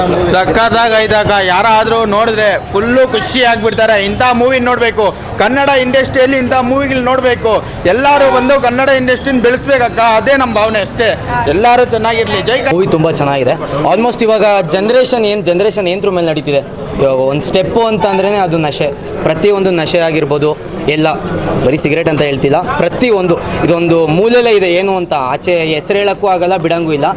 Madam ಸಖತ್ತಾಗಿ ಐದಾಗ ಯಾರಾದರೂ ನೋಡಿದ್ರೆ ಫುಲ್ಲು ಖುಷಿ ಆಗಿಬಿಡ್ತಾರೆ. ಇಂಥ ಮೂವಿ ನೋಡಬೇಕು. ಕನ್ನಡ ಇಂಡಸ್ಟ್ರಿಯಲ್ಲಿ ಇಂಥ ಮೂವಿಗಳು ನೋಡಬೇಕು. ಎಲ್ಲರೂ ಬಂದು ಕನ್ನಡ ಇಂಡಸ್ಟ್ರಿನ ಬೆಳೆಸ್ಬೇಕಕ್ಕ ಅದೇ ನಮ್ಮ ಭಾವನೆ ಅಷ್ಟೇ. ಎಲ್ಲರೂ ಚೆನ್ನಾಗಿರಲಿ. ಜೈ ಮೂವಿ ತುಂಬ ಚೆನ್ನಾಗಿದೆ. ಆಲ್ಮೋಸ್ಟ್ ಇವಾಗ ಜನ್ರೇಷನ್ ಏನು ಜನ್ರೇಷನ್ ಏನ್ರ ಮೇಲೆ ನಡೀತಿದೆ? ಇವಾಗ ಒಂದು ಸ್ಟೆಪ್ಪು ಅಂತ ಅಂದ್ರೇ ಅದು ನಶೆ. ಪ್ರತಿಯೊಂದು ನಶೆ ಆಗಿರ್ಬೋದು. ಎಲ್ಲ ಬರೀ ಸಿಗರೇಟ್ ಅಂತ ಹೇಳ್ತಿಲ್ಲ. ಪ್ರತಿಯೊಂದು. ಇದೊಂದು ಮೂಲೆಯಲ್ಲೇ ಇದೆ. ಏನು ಅಂತ ಆಚೆ ಹೆಸರು ಹೇಳೋಕ್ಕೂ ಆಗಲ್ಲ, ಬಿಡಂಗೂ ಇಲ್ಲ.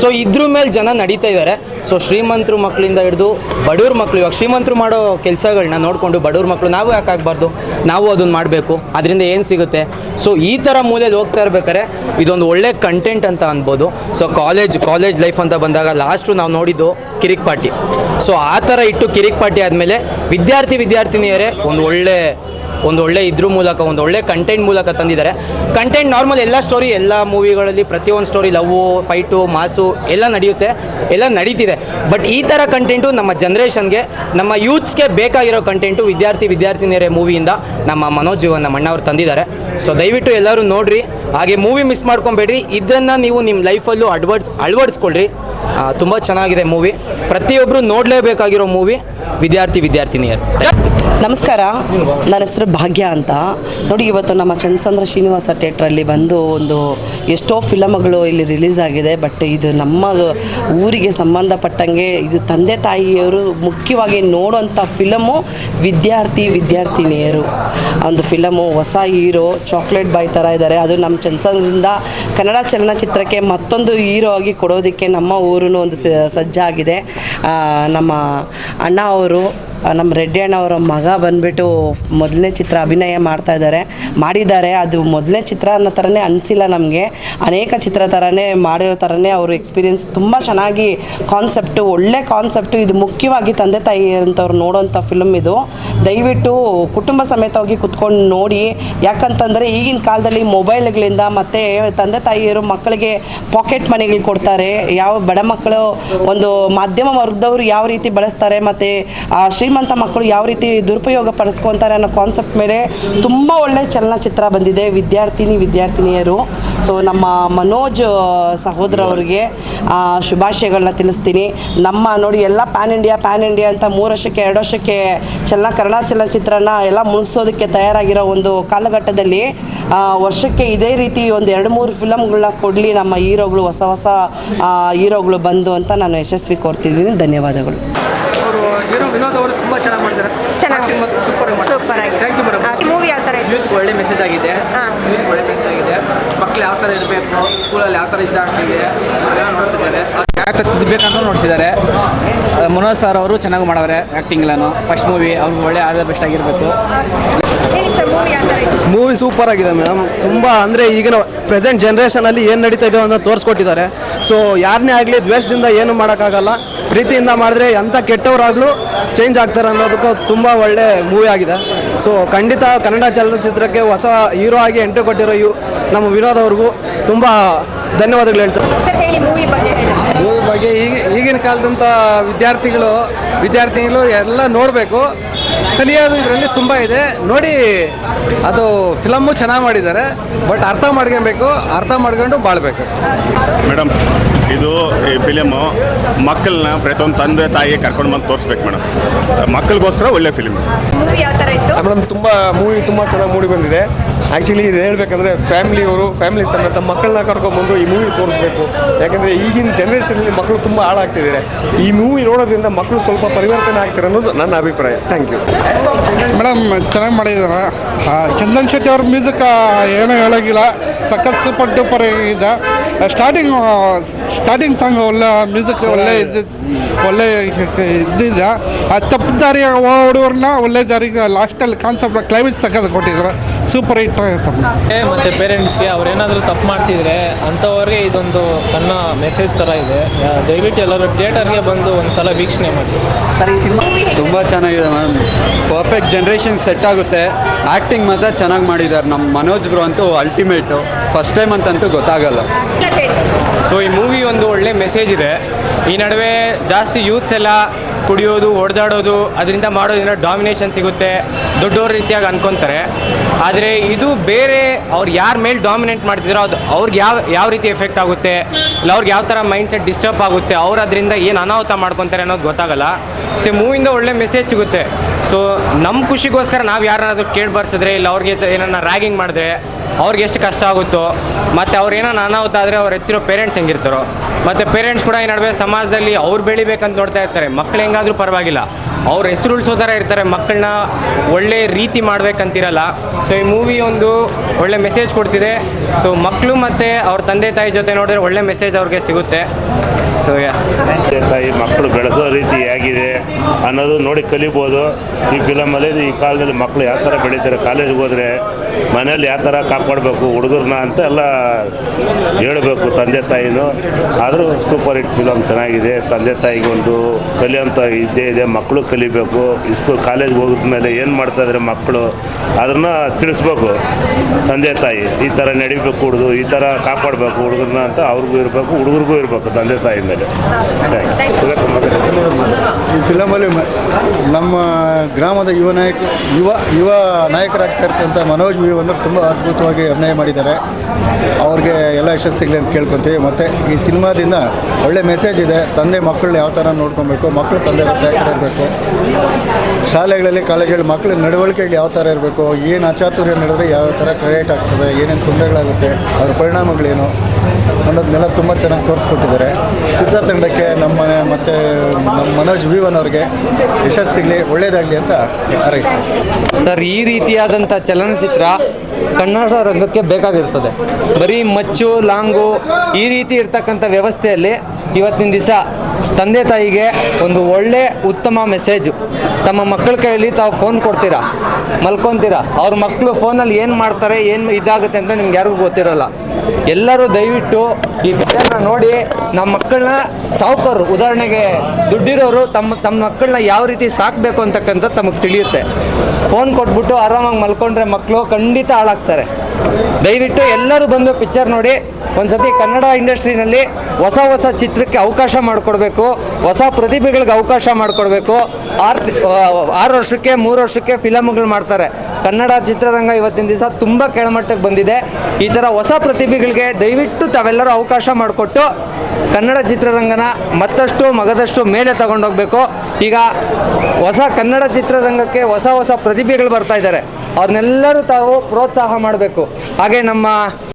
ಸೊ ಇದ್ರ ಮೇಲೆ ಜನ ನಡೀತಾ ಇದ್ದಾರೆ ಸೊ ಶ್ರೀಮಂತರು ಮಕ್ಕಳಿಂದ ಹಿಡಿದು ಬಡವ್ರ ಮಕ್ಕಳು ಇವಾಗ ಶ್ರೀಮಂತರು ಮಾಡೋ ಕೆಲಸಗಳನ್ನ ನೋಡಿಕೊಂಡು ಬಡವ್ರ ಮಕ್ಕಳು ನಾವು ಯಾಕೆ ಆಗಬಾರ್ದು? ನಾವು ಅದನ್ನು ಮಾಡಬೇಕು, ಅದರಿಂದ ಏನು ಸಿಗುತ್ತೆ? ಸೊ ಈ ಥರ ಮೂಲೆಯಲ್ಲಿ ಹೋಗ್ತಾ ಇರ್ಬೇಕಾದ್ರೆ ಇದೊಂದು ಒಳ್ಳೆ ಕಂಟೆಂಟ್ ಅಂತ ಅನ್ಬೋದು. ಸೊ ಕಾಲೇಜ್ ಕಾಲೇಜ್ ಲೈಫ್ ಅಂತ ಬಂದಾಗ ಲಾಸ್ಟು ನಾವು ನೋಡಿದ್ದು ಕಿರಿಕ್ ಪಾರ್ಟಿ ಸೊ ಆ ಥರ ಇಟ್ಟು ಕಿರಿಕ್ ಪಾರ್ಟಿ ಆದಮೇಲೆ ವಿದ್ಯಾರ್ಥಿ, ವಿದ್ಯಾರ್ಥಿನಿಯರೇ ಒಂದು ಒಳ್ಳೆ ಒಂದು ಒಳ್ಳೆ ಇದ್ರ ಮೂಲಕ, ಒಂದು ಒಳ್ಳೆ ಕಂಟೆಂಟ್ ಮೂಲಕ ತಂದಿದ್ದಾರೆ. ಕಂಟೆಂಟ್ ನಾರ್ಮಲ್ ಎಲ್ಲ ಸ್ಟೋರಿ ಎಲ್ಲ ಮೂವಿಗಳಲ್ಲಿ ಪ್ರತಿಯೊಂದು ಸ್ಟೋರಿ ಲವ್ ಫೈಟು ಮಾಸು, ಎಲ್ಲ ನಡೆಯುತ್ತೆ, ಎಲ್ಲ ನಡೀತಿದೆ. ಬಟ್ ಈ ಥರ ಕಂಟೆಂಟು ನಮ್ಮ ಜನ್ರೇಷನ್ಗೆ ನಮ್ಮ ಯೂತ್ಸ್ಗೆ ಬೇಕಾಗಿರೋ ಕಂಟೆಂಟು ವಿದ್ಯಾರ್ಥಿ, ವಿದ್ಯಾರ್ಥಿನಿಯರೇ ಮೂವಿಯಿಂದ ನಮ್ಮ ಮನೋಜ್ ನಮ್ಮ ಅಣ್ಣವ್ರು ತಂದಿದ್ದಾರೆ. ಸೊ ದಯವಿಟ್ಟು ಎಲ್ಲರೂ ನೋಡ್ರಿ. ಹಾಗೆ ಮೂವಿ ಮಿಸ್ ಮಾಡ್ಕೊಬೇಡ್ರಿ. ಇದನ್ನು ನೀವು ನಿಮ್ಮ ಲೈಫಲ್ಲೂ ಅಡ್ವರ್ಡ್ಸ್, ಅಳವಡಿಸ್ಕೊಳ್ರಿ. ತುಂಬ ಚೆನ್ನಾಗಿದೆ ಮೂವಿ ಪ್ರತಿಯೊಬ್ಬರು ನೋಡಲೇಬೇಕಾಗಿರೋ ಮೂವಿ ವಿದ್ಯಾರ್ಥಿ, ವಿದ್ಯಾರ್ಥಿನಿಯರು. ನಮಸ್ಕಾರ. ನನ್ನ ಹೆಸರು ಭಾಗ್ಯ ಅಂತ. ನೋಡಿ, ಇವತ್ತು ನಮ್ಮ ಚಂದ್ರಚಂದ್ರ ಶ್ರೀನಿವಾಸ ಥಿಯೇಟ್ರಲ್ಲಿ ಬಂದು ಒಂದು ಎಷ್ಟೋ ಫಿಲಮ್ಗಳು ಇಲ್ಲಿ ರಿಲೀಸ್ ಆಗಿದೆ. ಬಟ್ ಇದು ನಮ್ಮ ಊರಿಗೆ ಸಂಬಂಧಪಟ್ಟಂಗೆ ಇದು ತಂದೆ ತಾಯಿಯವರು ಮುಖ್ಯವಾಗಿ ನೋಡೋಂಥ ಫಿಲಮು ವಿದ್ಯಾರ್ಥಿ, ವಿದ್ಯಾರ್ಥಿನಿಯರು. ಒಂದು ಫಿಲಮು ಹೊಸ ಹೀರೋ ಚಾಕ್ಲೇಟ್ ಬಾಯ್ ಥರ ಇದ್ದಾರೆ. ಅದು ನಮ್ಮ ಚಂದ್ರದಿಂದ ಕನ್ನಡ ಚಲನಚಿತ್ರಕ್ಕೆ ಮತ್ತೊಂದು ಹೀರೋ ಆಗಿ ಕೊಡೋದಕ್ಕೆ ನಮ್ಮ ಊರು ಒಂದು ಸಜ್ಜಾಗಿದೆ. ನಮ್ಮ ಅಣ್ಣ ಅವರು ಆ, ನಮ್ಮ ರೆಡ್ಡಿ ಅಣ್ಣವರ ಮಗ ಬಂದ್ಬಿಟ್ಟು ಮೊದಲನೇ ಚಿತ್ರ ಅಭಿನಯ ಮಾಡ್ತಾ ಇದ್ದಾರೆ ಮಾಡಿದ್ದಾರೆ. ಅದು ಮೊದಲನೇ ಚಿತ್ರ ಅನ್ನೋ ಥರನೇ ಅನಿಸಿಲ್ಲ ನಮಗೆ. ಅನೇಕ ಚಿತ್ರ ಥರನೇ ಮಾಡಿರೋ ಥರನೇ ಅವರು ಎಕ್ಸ್ಪೀರಿಯೆನ್ಸ್ ತುಂಬ ಚೆನ್ನಾಗಿ ಕಾನ್ಸೆಪ್ಟು ಒಳ್ಳೆ ಕಾನ್ಸೆಪ್ಟು ಇದು ಮುಖ್ಯವಾಗಿ ತಂದೆ ತಾಯಿ ಅಂತವ್ರು ನೋಡೋಂಥ ಫಿಲಮ್ ಇದು. ದಯವಿಟ್ಟು ಕುಟುಂಬ ಸಮೇತವಾಗಿ ಕುತ್ಕೊಂಡು ನೋಡಿ. ಯಾಕಂತಂದರೆ ಈಗಿನ ಕಾಲದಲ್ಲಿ ಮೊಬೈಲ್ಗಳಿಂದ ಮತ್ತು ತಂದೆ ತಾಯಿಯರು ಮಕ್ಕಳಿಗೆ ಪಾಕೆಟ್ ಮನಿಗಳು ಕೊಡ್ತಾರೆ. ಯಾವ ಬಡ ಮಕ್ಕಳು ಒಂದು ಮಾಧ್ಯಮ ವರ್ಗದವರು ಯಾವ ರೀತಿ ಬಳಸ್ತಾರೆ, ಮತ್ತು ಆ ಶ್ರೀಮಂತ ಮಕ್ಕಳು ಯಾವ ರೀತಿ ದುರುಪಯೋಗ ಪಡಿಸ್ಕೊತಾರೆ ಅನ್ನೋ ಕಾನ್ಸೆಪ್ಟ್ ಮೇಲೆ ತುಂಬ ಒಳ್ಳೆ ಚಲನಚಿತ್ರ ಬಂದಿದೆ, ವಿದ್ಯಾರ್ಥಿನಿ, ವಿದ್ಯಾರ್ಥಿನಿಯರು. ಸೊ ನಮ್ಮ ಮನೋಜ್ ಸಹೋದರ ಅವರಿಗೆ ಶುಭಾಶಯಗಳನ್ನ ತಿಳಿಸ್ತೀನಿ. ನಮ್ಮ ನೋಡಿ ಎಲ್ಲ ಪ್ಯಾನ್ ಇಂಡಿಯಾ ಪ್ಯಾನ್ ಇಂಡಿಯಾ ಅಂತ ಮೂರು ವರ್ಷಕ್ಕೆ, ಎರಡು ವರ್ಷಕ್ಕೆ ಚಲನ, ಕನ್ನಡ ಚಲನಚಿತ್ರನ ಎಲ್ಲ ಮುಗಿಸೋದಕ್ಕೆ ತಯಾರಾಗಿರೋ ಒಂದು ಕಾಲಘಟ್ಟದಲ್ಲಿ ವರ್ಷಕ್ಕೆ ಇದೇ ರೀತಿ ಒಂದು ಎರಡು, ಮೂರು ಫಿಲಮ್ಗಳನ್ನ ಕೊಡಲಿ ನಮ್ಮ ಹೀರೋಗಳು, ಹೊಸ ಹೊಸ ಹೀರೋಗಳು ಬಂದು ಅಂತ ನಾನು ಯಶಸ್ವಿ ಕೋರ್ತಿದ್ದೀನಿ. ಧನ್ಯವಾದಗಳು. ತುಂಬಾ ಚೆನ್ನಾಗಿ ಮಾಡಿದ್ದಾರೆ ಚೆನ್ನಾಗಿ ಸೂಪರ್ ಸೂಪರ್ ಆಗಿದೆ. ಥ್ಯಾಂಕ್ ಯು ಮೇಡಮ್ ಮೂವಿ ಯಾವ ಥರ ಯೂತ್ ಒಳ್ಳೆ ಮೆಸೇಜ್ ಆಗಿದೆ. ಹಾ. ಯೂತ್ ಒಳ್ಳೆ ಮೆಸೇಜ್ ಆಗಿದೆ. ಮಕ್ಳು ಯಾವ ಥರ ಇರಬೇಕು? ಸ್ಕೂಲಲ್ಲಿ ಯಾವ ಥರ ಇದ್ದಾಗ್ತಿದೆ ನೋಡ್ತಿದ್ದಾರೆ ತಿದ್ದಬೇಕಂತ ನೋಡ್ತಿದ್ದಾರೆ ಮನೋಜ್ ಸರ್ ಅವರು ಚೆನ್ನಾಗಿ ಮಾಡವ್ರೆ ಆ್ಯಕ್ಟಿಂಗ್ ಎಲ್ಲಾನು. ಫಸ್ಟ್ ಮೂವಿ ಅವ್ರಿಗೆ ಒಳ್ಳೆ ಆದ ಬೆಸ್ಟ್ ಆಗಿರಬೇಕು. ಮೂವಿ ಸೂಪರ್ ಆಗಿದೆ ಮೇಡಮ್ ತುಂಬ ಅಂದರೆ ಈಗಿನ ಪ್ರೆಸೆಂಟ್ ಜನ್ರೇಷನಲ್ಲಿ ಏನು ನಡೀತಾ ಇದೆ ಅಂತ ತೋರಿಸ್ಕೊಟ್ಟಿದ್ದಾರೆ. ಸೊ ಯಾರನ್ನೇ ಆಗಲಿ ದ್ವೇಷದಿಂದ ಏನು ಮಾಡೋಕ್ಕಾಗಲ್ಲ. ಪ್ರೀತಿಯಿಂದ ಮಾಡಿದ್ರೆ ಎಂಥ ಕೆಟ್ಟವರಾಗಲೂ ಚೇಂಜ್ ಆಗ್ತಾರೆ ಅನ್ನೋದಕ್ಕೂ ತುಂಬ ಒಳ್ಳೆ ಮೂವಿ ಆಗಿದೆ. ಸೊ ಖಂಡಿತ ಕನ್ನಡ ಚಲನಚಿತ್ರಕ್ಕೆ ಹೊಸ ಹೀರೋ ಆಗಿ ಎಂಟ್ರಿ ಕೊಟ್ಟಿರೋ ಇವು ನಮ್ಮ ವಿನೋದ್ ಅವ್ರಿಗೂ ತುಂಬ ಧನ್ಯವಾದಗಳು ಹೇಳ್ತಾರೆ ಸರ್ ಹೇಳಿ ಮೂವಿ ಬಗ್ಗೆ ಹೇಳಿ. ಮೂವಿ ಬಗ್ಗೆ ಈಗ ಈಗಿನ ಕಾಲದಂಥ ವಿದ್ಯಾರ್ಥಿಗಳು ವಿದ್ಯಾರ್ಥಿಗಳು ಎಲ್ಲ ನೋಡಬೇಕು. ಕಲಿಯೋದು ಇದರಲ್ಲಿ ತುಂಬ ಇದೆ. ನೋಡಿ ಅದು ಫಿಲಮ್ಮು ಚೆನ್ನಾಗಿ ಮಾಡಿದ್ದಾರೆ ಬಟ್ ಅರ್ಥ ಮಾಡ್ಕೊಬೇಕು ಅರ್ಥ ಮಾಡ್ಕೊಂಡು ಬಾಳ್ಬೇಕು. ಮೇಡಮ್ ಇದು ಈ ಫಿಲಿಮು ಮಕ್ಕಳನ್ನ ಪ್ರತಿಯೊಂದು ತಂದೆ ತಾಯಿ ಕರ್ಕೊಂಡು ಬಂದು ತೋರಿಸ್ಬೇಕು ಮೇಡಮ್. ಮಕ್ಕಳಿಗೋಸ್ಕರ ಒಳ್ಳೆ ಫಿಲಿಮ್. ಮೂವಿ ಯಾವ ಥರ ಇತ್ತು? ಮೇಡಮ್ ತುಂಬ ಮೂವಿ ತುಂಬ ಚೆನ್ನಾಗಿ ಮೂಡಿ ಬಂದಿದೆ. ಆ್ಯಕ್ಚುಲಿ ಇದು ಹೇಳಬೇಕಂದ್ರೆ ಫ್ಯಾಮಿಲಿಯವರು ಫ್ಯಾಮಿಲಿ ಸಮೇತ ಮಕ್ಕಳನ್ನ ಕರ್ಕೊಂಡ್ಬಂದು ಈ ಮೂವಿ ತೋರಿಸ್ಬೇಕು. ಯಾಕಂದರೆ ಈಗಿನ ಜನ್ರೇಷನಲ್ಲಿ ಮಕ್ಕಳು ತುಂಬ ಹಾಳಾಗ್ತಿದ್ದಾರೆ. ಈ ಮೂವಿ ನೋಡೋದ್ರಿಂದ ಮಕ್ಕಳು ಸ್ವಲ್ಪ ಪರಿವರ್ತನೆ ಆಗ್ತಾರೆ ಅನ್ನೋದು ನನ್ನ ಅಭಿಪ್ರಾಯ. ಥ್ಯಾಂಕ್ ಯು ಮೇಡಮ್ ಚೆನ್ನಾಗಿ ಮಾಡಿದ್ದಾರೆ? ಚಂದನ್ ಶೆಟ್ಟಿ ಅವ್ರ ಮ್ಯೂಸಿಕ್ ಏನೂ ಹೇಳೋಂಗಿಲ್ಲ ಸಖತ್ ಸೂಪರ್ ಡೂಪರ್ ಇದೆ. ಸ್ಟಾರ್ಟಿಂಗ್ ಸ್ಟಾರ್ಟಿಂಗ್ ಸಾಂಗ್ ಒಳ್ಳೆ ಮ್ಯೂಸಿಕ್ ಒಳ್ಳೆ ಇದು ಒಳ್ಳೆ ಇದ್ದಿದೆ. ಆ, ತಪ್ಪು ದಾರಿ ಓಡೋರ್ನ ಒಳ್ಳೆ ದಾರಿಗೆ ಲಾಸ್ಟಲ್ಲಿ ಕಾನ್ಸೆಪ್ಟ್ ಕ್ಲೈಮೇಟ್ ಸಖತ್ ಕೊಟ್ಟಿದ್ದಾರೆ ಸೂಪರ್ ಹಿಟ್ ಆಗುತ್ತೆ ಮತ್ತು ಪೇರೆಂಟ್ಸ್ಗೆ ಅವ್ರೇನಾದರೂ ತಪ್ಪು ಮಾಡ್ತಿದ್ರೆ ಅಂಥವ್ರಿಗೆ ಇದೊಂದು ಸಣ್ಣ ಮೆಸೇಜ್ ಥರ ಇದೆ. ದಯವಿಟ್ಟು ಎಲ್ಲರೂ ಥಿಯೇಟರ್ಗೆ ಬಂದು ಒಂದು ಸಲ ವೀಕ್ಷಣೆ ಮಾಡಿ. ತುಂಬ ಚೆನ್ನಾಗಿದೆ ಮ್ಯಾಮ್ ಪರ್ಫೆಕ್ಟ್ ಜನ್ರೇಷನ್ ಸೆಟ್ ಆಗುತ್ತೆ. ಆ್ಯಕ್ಟಿಂಗ್ ಮಾತ್ರ ಚೆನ್ನಾಗಿ ಮಾಡಿದ್ದಾರೆ. ನಮ್ಮ ಮನೋಜ್ ಬ್ರೋ ಅಂತೂ ಅಲ್ಟಿಮೇಟು ಫಸ್ಟ್ ಟೈಮ್ ಅಂತಂತೂ ಗೊತ್ತಾಗಲ್ಲ. ಸೊ ಈ ಮೂವಿ ಒಂದು ಒಳ್ಳೆ ಮೆಸೇಜ್ ಇದೆ. ಈ ನಡುವೆ ಜಾಸ್ತಿ ಯೂತ್ಸ್ ಎಲ್ಲ ಕುಡಿಯೋದು ಹೊಡೆದಾಡೋದು ಅದರಿಂದ ಮಾಡೋದ್ರಿಂದ ಡಾಮಿನೇಷನ್ ಸಿಗುತ್ತೆ. ದೊಡ್ಡವ್ರ ರೀತಿಯಾಗಿ ಅನ್ಕೊಂತಾರೆ. ಆದರೆ ಇದು ಬೇರೆ ಅವ್ರು ಯಾರ ಮೇಲೆ ಡಾಮಿನೇಟ್ ಮಾಡ್ತಿದ್ರೋ ಅದು ಅವ್ರಿಗೆ ಯಾವ ಯಾವ ರೀತಿ ಎಫೆಕ್ಟ್ ಆಗುತ್ತೆ? ಇಲ್ಲ ಅವ್ರಿಗೆ ಯಾವ ಥರ ಮೈಂಡ್ ಸೆಟ್ ಡಿಸ್ಟರ್ಬ್ ಆಗುತ್ತೆ? ಅವ್ರು ಅದರಿಂದ ಏನು ಅನಾಹುತ ಮಾಡ್ಕೊತಾರೆ ಅನ್ನೋದು ಗೊತ್ತಾಗಲ್ಲ. ಸೊ ಮೂವಿಂದ ಒಳ್ಳೆ ಮೆಸೇಜ್ ಸಿಗುತ್ತೆ. ಸೊ ನಮ್ಮ ಖುಷಿಗೋಸ್ಕರ ನಾವು ಯಾರನ್ನಾದ್ರೂ ಕೇಳಿ ಬರ್ಸಿದ್ರೆ ಇಲ್ಲ ಅವ್ರಿಗೆ ಏನನ್ನ ರ್ಯಾಗಿಂಗ್ ಮಾಡಿದ್ರೆ ಅವ್ರಿಗೆ ಎಷ್ಟು ಕಷ್ಟ ಆಗುತ್ತೋ, ಮತ್ತು ಅವ್ರು ಏನಾನ ಅನಾಹುತ ಆದರೆ ಅವ್ರು ಎತ್ತಿರೋ ಪೇರೆಂಟ್ಸ್ ಹೆಂಗಿರ್ತಾರೋ, ಮತ್ತು ಪೇರೆಂಟ್ಸ್ ಕೂಡ ಈ ನಡುವೆ ಸಮಾಜದಲ್ಲಿ ಅವ್ರು ಬೆಳಿಬೇಕಂತ ನೋಡ್ತಾ ಇರ್ತಾರೆ, ಮಕ್ಳು ಹೆಂಗಾದರೂ ಪರವಾಗಿಲ್ಲ. ಅವ್ರ ಹೆಸರು ಉಳಿಸೋ ಥರ ಇರ್ತಾರೆ ಮಕ್ಕಳನ್ನ ಒಳ್ಳೆ ರೀತಿ ಮಾಡಬೇಕಂತಿರಲ್ಲ. ಸೊ ಈ ಮೂವಿ ಒಂದು ಒಳ್ಳೆ ಮೆಸೇಜ್ ಕೊಡ್ತಿದೆ. ಸೊ ಮಕ್ಕಳು ಮತ್ತು ಅವ್ರ ತಂದೆ ತಾಯಿ ಜೊತೆ ನೋಡಿದ್ರೆ ಒಳ್ಳೆ ಮೆಸೇಜ್ ಅವ್ರಿಗೆ ಸಿಗುತ್ತೆ. ಸೊ ತಾಯಿ ಮಕ್ಕಳು ಬೆಳೆಸೋ ರೀತಿ ಹೇಗಿದೆ ಅನ್ನೋದು ನೋಡಿ ಕಲಿಬೋದು. ಈ ಫಿಲಮಲ್ಲಿ ಈ ಕಾಲದಲ್ಲಿ ಮಕ್ಕಳು ಯಾವ ಥರ ಬೆಳೀತಾರೆ ಕಾಲೇಜ್ಗೆ ಹೋದರೆ ಮನೇಲಿ ಯಾವ ಥರ ಕಾಪಾಡಬೇಕು, ಹುಡುಗರನ್ನ ಅಂತ ಎಲ್ಲ ಹೇಳಬೇಕು, ತಂದೆ ತಾಯಿನೂ. ಆದರೂ ಸೂಪರ್ ಹಿಟ್ ಫಿಲಮ್ ಚೆನ್ನಾಗಿದೆ. ತಂದೆ ತಾಯಿಗೆ ಒಂದು ಕಲಿಯೋಂಥ ಇದ್ದೇ ಇದೆ, ಮಕ್ಕಳು ಕಲಿಬೇಕು. ಸ್ಕೂಲ್ ಕಾಲೇಜ್ಗೆ ಹೋಗಿದ್ಮೇಲೆ ಏನು ಮಾಡ್ತಾಯಿದ್ರೆ ಮಕ್ಕಳು? ಅದನ್ನ ತಿಳಿಸ್ಬೇಕು. ತಂದೆ ತಾಯಿ, ಈ ಥರ ನಡಿಬೇಕು ಹುಡುಗರು, ಈ ಥರ ಕಾಪಾಡಬೇಕು ಹುಡುಗರನ್ನ ಅಂತ ಅವ್ರಿಗೂ ಇರಬೇಕು, ಹುಡುಗರಿಗೂ ಇರಬೇಕು ತಂದೆ ತಾಯಿ ಮೇಲೆ. ಈ ಫಿಲಮಲ್ಲಿ ನಮ್ಮ ಗ್ರಾಮದ ಯುವ ನಾಯಕ, ಯುವ ಯುವ ನಾಯಕರಾಗ್ತಾ ಇರ್ತಕ್ಕಂಥ ಮನೋಜ್ ವಿ ತುಂಬಾ ತುಂಬ ಅದ್ಭುತವಾಗಿ ಅಭಿನಯ ಮಾಡಿದ್ದಾರೆ. ಅವ್ರಿಗೆ ಎಲ್ಲ ಯಶಸ್ಸು ಸಿಗಲಿ ಅಂತ ಕೇಳ್ಕೊತೀವಿ. ಮತ್ತು ಈ ಸಿನಿಮಾದಿಂದ ಒಳ್ಳೆ ಮೆಸೇಜ್ ಇದೆ. ತಂದೆ ಮಕ್ಕಳನ್ನ ಯಾವ ಥರ ನೋಡ್ಕೊಬೇಕು ಮಕ್ಕಳು ತಂದೆ ಕಡೆ ಇರಬೇಕು, ಶಾಲೆಗಳಲ್ಲಿ, ಕಾಲೇಜಲ್ಲಿ ಮಕ್ಕಳ ನಡವಳಿಕೆಗಳು ಯಾವ ಥರ ಇರಬೇಕು, ಏನು ಅಚಾತುರ್ಯ ನಡೆದ್ರೆ ಯಾವ ಥರ ಕ್ರಿಯೇಟ್ ಆಗ್ತದೆ, ಏನೇನು ತೊಂದರೆಗಳಾಗುತ್ತೆ, ಅದ್ರ ಪರಿಣಾಮಗಳೇನು ಅನ್ನೋದನ್ನೆಲ್ಲ ತುಂಬ ಚೆನ್ನಾಗಿ ತೋರಿಸ್ಕೊಟ್ಟಿದ್ದಾರೆ. ಚಿತ್ರತಂಡಕ್ಕೆ ನಮ್ಮ ಮತ್ತು ನಮ್ಮ ಮನೋಜ್ ವಿವನ್ ಅವ್ರಿಗೆ ಯಶಸ್ಸು ಸಿಗಲಿ ಒಳ್ಳೇದಾಗಲಿ ಅಂತ ಹಾರೈಸ್ತೀನಿ. ಸರ್, ಈ ರೀತಿಯಾದಂಥ ಚಲನಚಿತ್ರ ಕನ್ನಡ ರಂಗಕ್ಕೆ ಬೇಕಾಗಿರ್ತದೆ. ಬರೀ ಮಚ್ಚು ಲಾಂಗು ಈ ರೀತಿ ಇರ್ತಕ್ಕಂಥ ವ್ಯವಸ್ಥೆಯಲ್ಲಿ ಇವತ್ತಿನ ದಿವಸ ತಂದೆ ತಾಯಿಗೆ ಒಂದು ಒಳ್ಳೆ ಉತ್ತಮ ಮೆಸೇಜು ತಮ್ಮ ಮಕ್ಕಳ ಕೈಯಲ್ಲಿ ತಾವು ಫೋನ್ ಕೊಡ್ತೀರಾ? ಮಲ್ಕೊತೀರಾ? ಅವ್ರ ಮಕ್ಕಳು ಫೋನಲ್ಲಿ ಏನು ಮಾಡ್ತಾರೆ, ಏನು ಇದಾಗುತ್ತೆ ಅಂತ ನಿಮ್ಗೆ ಯಾರಿಗೂ ಗೊತ್ತಿರಲ್ಲ. ಎಲ್ಲರೂ ದಯವಿಟ್ಟು ಈ ವಿಷಯನ ನೋಡಿ ನಮ್ಮ ಮಕ್ಕಳನ್ನ ಸಾವುಕಾರರು ಉದಾಹರಣೆಗೆ, ದುಡ್ಡಿರೋರು ತಮ್ಮ ತಮ್ಮ ಮಕ್ಕಳನ್ನ ಯಾವ ರೀತಿ ಸಾಕಬೇಕು ಅಂತಕ್ಕಂಥದ್ದು ತಮಗೆ ತಿಳಿಯುತ್ತೆ. ಫೋನ್ ಕೊಟ್ಬಿಟ್ಟು ಆರಾಮಾಗಿ ಮಲ್ಕೊಂಡ್ರೆ ಮಕ್ಕಳು ಖಂಡಿತ ಹಾಳಾಗ್ತಾರೆ. ದಯವಿಟ್ಟು ಎಲ್ಲರೂ ಬಂದು ಪಿಕ್ಚರ್ ನೋಡಿ. ಒಂದ್ಸತಿ ಕನ್ನಡ ಇಂಡಸ್ಟ್ರಿನಲ್ಲಿ ಹೊಸ ಹೊಸ ಚಿತ್ರಕ್ಕೆ ಅವಕಾಶ ಮಾಡಿಕೊಡ್ಬೇಕು. ಹೊಸ ಪ್ರತಿಭೆಗಳಿಗೆ ಅವಕಾಶ ಮಾಡಿಕೊಡ್ಬೇಕು. ಆರು ಆರು ವರ್ಷಕ್ಕೆ, ಮೂರು ವರ್ಷಕ್ಕೆ ಫಿಲಮ್ಗಳು ಮಾಡ್ತಾರೆ. ಕನ್ನಡ ಚಿತ್ರರಂಗ ಇವತ್ತಿನ ದಿವಸ ತುಂಬ ಕೆಳಮಟ್ಟಕ್ಕೆ ಬಂದಿದೆ. ಈ ಥರ ಹೊಸ ಪ್ರತಿಭೆಗಳಿಗೆ ದಯವಿಟ್ಟು ತಾವೆಲ್ಲರೂ ಅವಕಾಶ ಮಾಡಿಕೊಟ್ಟು ಕನ್ನಡ ಚಿತ್ರರಂಗನ ಮತ್ತಷ್ಟು ಮಗದಷ್ಟು ಮೇಲೆ ತಗೊಂಡೋಗ್ಬೇಕು. ಈಗ ಹೊಸ ಕನ್ನಡ ಚಿತ್ರರಂಗಕ್ಕೆ ಹೊಸ ಹೊಸ ಪ್ರತಿಭೆಗಳು ಬರ್ತಾ ಇದ್ದಾರೆ. ಅವ್ರನ್ನೆಲ್ಲರೂ ತಾವು ಪ್ರೋತ್ಸಾಹ ಮಾಡಬೇಕು. ಹಾಗೆ ನಮ್ಮ